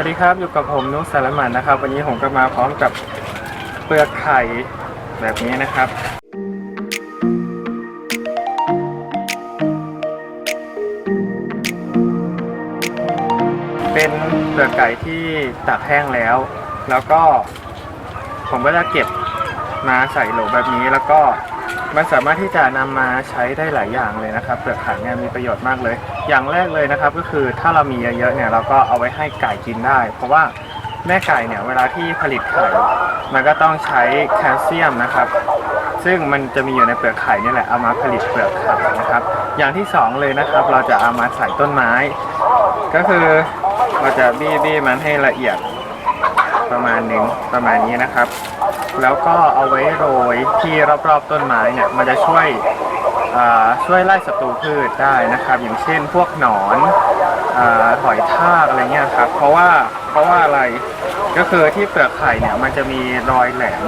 วัสดีครับอยู่กับผมนุ๊กสารมันนะครับ วันนี้ผมก็มาพร้อมกับเปลือกไข่แบบนี้นะครับเป็นเปลือกไก่ที่ตากแห้งแล้ว แล้วก็ผมก็จะเก็บมาใส่โหลแบบนี้แล้วก็ มันสามารถที่จะนำมาใช้ได้หลายอย่างเลยนะครับเปลือกไข่เนี่ยมีประโยชน์มากเลย อย่างแรกเลยนะครับก็คือถ้าเรามีเยอะๆเนี่ยเราก็เอาไว้ให้ไก่กินได้ เพราะว่าแม่ไก่เนี่ยเวลาที่ผลิตไข่มันก็ต้องใช้แคลเซียมนะครับ ซึ่งมันจะมีอยู่ในเปลือกไข่นี่แหละเอามาผลิตเปลือกไข่นะครับ อย่างที่สองเลยนะครับ เราจะเอามาใส่ต้นไม้ ก็คือเราจะบี้บี้มันให้ละเอียดประมาณหนึ่งประมาณนี้นะครับ แล้วก็เอาไว้โรยที่รอบๆต้นไม้เนี่ยมันจะช่วยช่วยไล่ศัตรูพืชได้นะครับ อย่างเช่นพวกหนอนอหอยทากอะไรเงี้ยครับเพราะว่าเพราะว่าอะไรก็คือที่เปลือกไข่เนี่ยมันจะมีรอยแหลม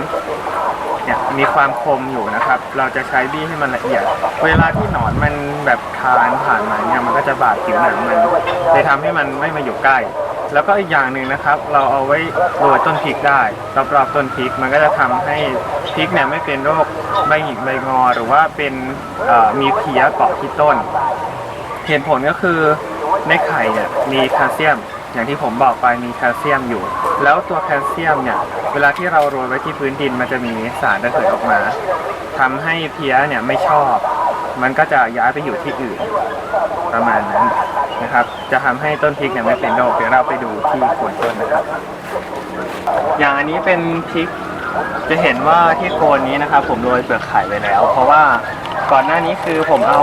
เนี่ยมีความคมอยู่นะครับ เราจะใช้บี้ให้มันละเอียด เวลาที่หนอนมันแบบคานผ่านมาเนี่ยมันก็จะบาดผิวหนังมันเลยทำให้มันไม่มาอยู่ใกล้ แล้วก็อีกอย่างหนึ่งนะครับ เราเอาไว้โรยต้นพริกได้รอบๆต้นพริกมันก็จะทำให้พริกเนี่ยไม่เป็นโรคใบหงิกใบงอ หรือว่าเป็นมีเพี้ยเกาะที่ต้น เหตุผลก็คือในไข่เนี่ยมีแคลเซียม อย่างที่ผมบอกไปมีแคลเซียมอยู่ แล้วตัวแคลเซียมเนี่ยเวลาที่เราโรยไว้ที่พื้นดินมันจะมีสารระเหยออกมาทำให้เพี้ยเนี่ยไม่ชอบ มันก็จะย้ายไปอยู่ที่อื่นประมาณนั้นนะครับ จะทำให้ต้นพริกเนี่ยไม่เป็นโรคเดี๋ยวเราไปดูที่โคนต้นนะครับ อย่างอันนี้เป็นพริกจะเห็นว่าที่โคนนี้นะครับ ผมโรยเปลือกไข่ไว้แล้ว เพราะว่าก่อนหน้านี้คือผมเอา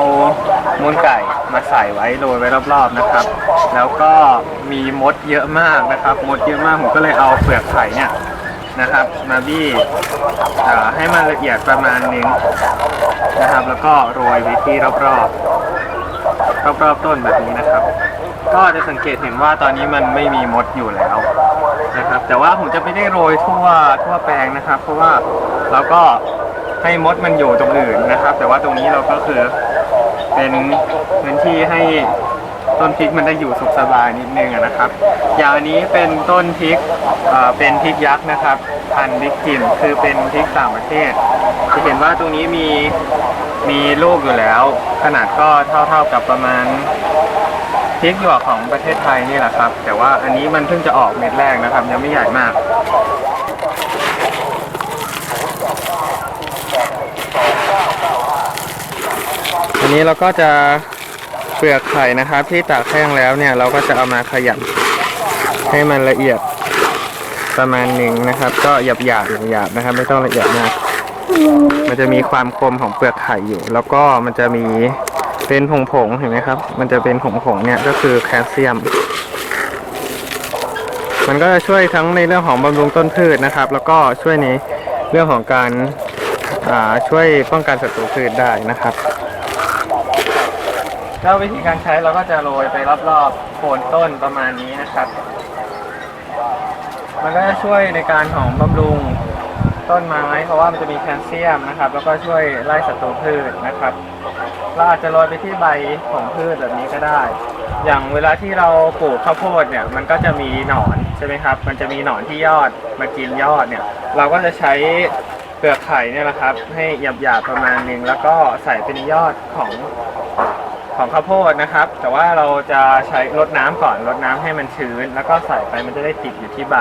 มูลไก่มาใส่ไว้โรยไว้รอบๆนะครับ แล้วก็มีมดเยอะมากนะครับ มดเยอะมากผมก็เลยเอาเปลือกไข่เนี่ย นะครับ มาบี้ให้มันละเอียดประมาณนึงนะครับ แล้วก็โรยไว้ที่รอบๆรอบๆต้นแบบนี้นะครับ ก็จะสังเกตเห็นว่าตอนนี้มันไม่มีมดอยู่แล้วนะครับ แต่ว่าผมจะไม่ได้โรยทั่วทั่วแปลงนะครับ เพราะว่าเราก็ให้มดมันอยู่ตรงอื่นนะครับ แต่ว่าตรงนี้เราก็คือเป็นพื้นที่ให้ ต้นพริกมันได้อยู่สุขสบายนิดนึงนะครับ อย่างอันนี้เป็นต้นพริกเเป็นพริกยักษ์นะครับพันธุ์พริกถิ่นคือเป็นพริกต่างประเทศ จะเห็นว่าตรงนี้มีมีลูกอยู่แล้ว ขนาดก็เท่าเท่ากับประมาณพริกหยวกของประเทศไทยนี่แหละครับ แต่ว่าอันนี้มันเพิ่งจะออกเม็ดแรกนะครับ ยังไม่ใหญ่มากอันนี้เราก็จะ เปลือกไข่นะครับ ที่ตากแห้งแล้วเนี่ยเราก็จะเอามาขยำให้มันละเอียดประมาณหนึ่งนะครับ ก็หยาบหยาบหยาบนะครับ ไม่ต้องละเอียดมากมันจะมีความคมของเปลือกไข่อยู่ แล้วก็มันจะมีเป็นผงผงๆเห็นไหมครับ มันจะเป็นผงผงๆเนี่ยก็คือแคลเซียม มันก็จะช่วยทั้งในเรื่องของบำรุงต้นพืชนะครับ แล้วก็ช่วยในเรื่องของการช่วยป้องกันศัตรูพืชได้นะครับ แล้ววิธีการใช้เราก็จะโรยไปรอบๆโคนต้นประมาณนี้นะครับ มันก็จะช่วยในการของบำรุงต้นไม้เพราะว่ามันจะมีแคลเซียมนะครับ แล้วก็ช่วยไล่ศัตรูพืชนะครับ เราอาจจะโรยไปที่ใบของพืชแบบนี้ก็ได้ อย่างเวลาที่เราปลูกข้าวโพดเนี่ยมันก็จะมีหนอนใช่ไหมครับ มันจะมีหนอนที่ยอดมากินยอดเนี่ย เราก็จะใช้เปลือกไข่เนี่ยแหละครับ ให้หยาบๆประมาณนึงแล้วก็ใส่เป็นยอดของ ของข้าวโพดนะครับ แต่ว่าเราจะใช้รดน้ำก่อนรดน้ำให้มันชื้น แล้วก็ใส่ไปมันจะได้ติดอยู่ที่ใบ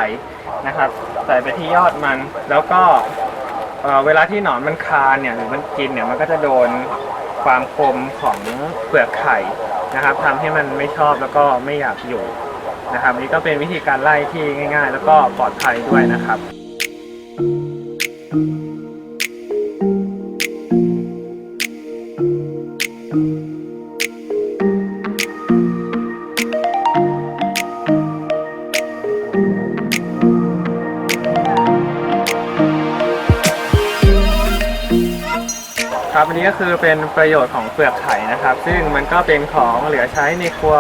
นะครับ ใส่ไปที่ยอดมันแล้วก็เอ่อเวลาที่หนอนมันคานเนี่ยหรือมันกินเนี่ยมันก็จะโดนความคมของเปลือกไข่นะครับทำให้มันไม่ชอบแล้วก็ไม่อยากอยู่นะครับนี่ก็เป็นวิธีการไล่ที่ง่าย ๆ แล้วก็ปลอดภัยด้วยนะครับ ครับอันนี้ก็คือเป็นประโยชน์ของเปลือกไข่นะครับ ซึ่งมันก็เป็นของเหลือใช้ในครัว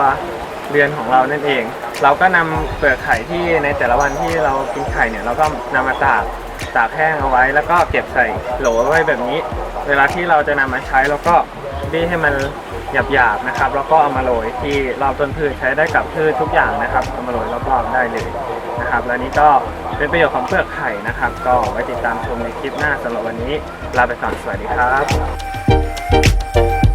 เรือนของเรานั่นเอง เราก็นำเปลือกไข่ที่ในแต่ละวันที่เรากินไข่เนี่ยเราก็นำมาตากตากแห้งเอาไว้ แล้วก็เก็บใส่โหลไว้แบบนี้ เวลาที่เราจะนำมาใช้เราก็บี้ให้มันหหยาบๆนะครับ แล้วก็เอามาโรยที่รอบต้นพืชใช้ได้กับพืชทุกอย่างนะครับเอามาโรยรอบๆได้เลย นะครับ และนี้ก็เป็นประโยชน์ของเปลือกไข่นะครับ ก็ไว้ติดตามชมในคลิปหน้าสำหรับวันนี้ ลาไปก่อนสวัสดีครับ